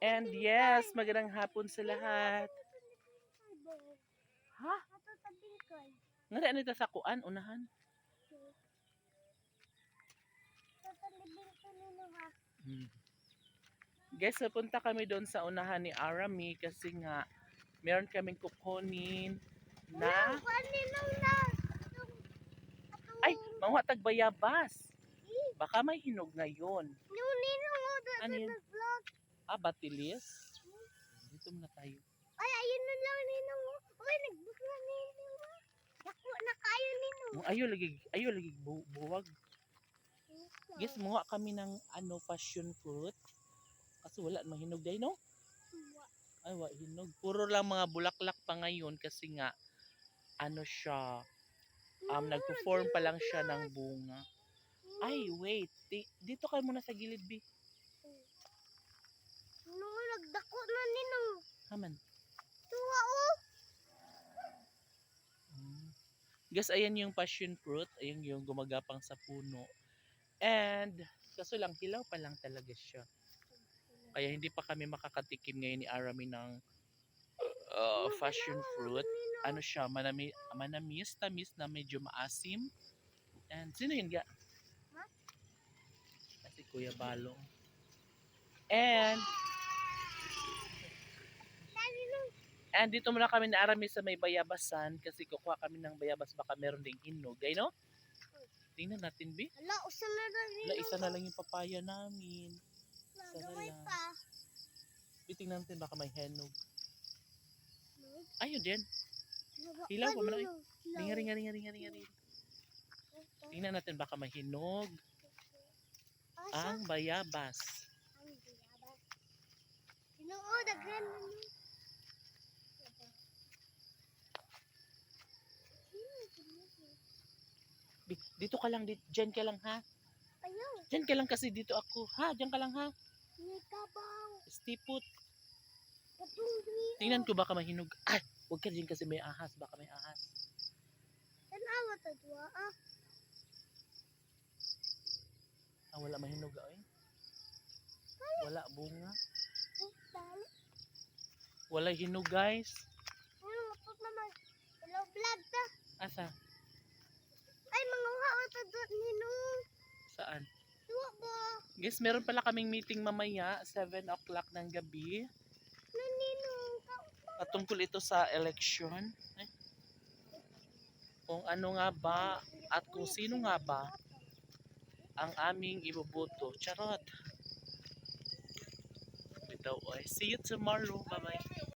And yes, magandang hapon sa lahat. Ha? Nga na nito sa kuan, unahan. Hmm. Guys, napunta kami doon sa unahan ni Arami kasi nga meron kaming kukunin na ay, mga tagbayabas. Baka may hinog ngayon. Ano yun? Ah, batilis? Dito muna tayo. Ay, ayun na lang ninong. Uy, nag-book na ninong. Dako na kayo ninong. Mo ayo lagi ayo lagi bu buwag. Guys, muha kami ng ano passion fruit. Kasi wala mahinog day no? Ay, wa hinog. Puro lang mga bulaklak pa ngayon kasi nga ano siya um nagpo-form pa lang siya ng bunga. Ay, wait. Di- dito kayo muna sa gilid, B. Nung nagdako na ninong. Haman. Tuwa oh. Mm. Guys, ayan yung passion fruit. Ayan yung gumagapang sa puno. And, kaso lang, hilaw pa lang talaga siya. Kaya hindi pa kami makakatikim ngayon ni Arami ng uh, passion fruit. Ano siya, manami, manamis, tamis na medyo maasim. And, sino yun ga? Ha? Si Kuya Balong. And, and dito muna kami na Arami sa may bayabasan kasi kukuha kami ng bayabas baka meron ding hinog. Ay no? Tingnan natin, Bi. Hala, usa na lang ninong. isa na lang yung papaya namin. Lang. pa. Bi, tingnan natin baka may hinog. Ayun din. Hilaw pa man ninong. Hilaw. Ringa, ringa, ringa, ringa, ringa, ringa. Tingnan natin baka may hinog ang bayabas. Ang biyaba. Ginoo, daghan na ni. Bi, dito ka lang, di- dyan ka lang ha. Ayaw, Dyan ka lang kasi dito ako. Ha, dyan ka lang ha. ni kabaw. Stipot. Tingnan ko baka may hinog. Ay, huwag ka dyan kasi may ahas. Baka may ahas. Tanawa ta duwa ah. Ah, wala may hinog ay. Wala bunga. Wala hinog guys. Ano, matot naman. Hello, vlog ta. Asa? Ay, manguha o ta doon ninong. Saan? Duwa ba? Guys, meron pala kaming meeting mamaya, 7 o'clock ng gabi. Ka- Patungkol ito sa election. Eh, Kung ano nga ba at kung sino nga ba ang aming iboboto. Charot. Ito, oy. See you tomorrow. Bye-bye.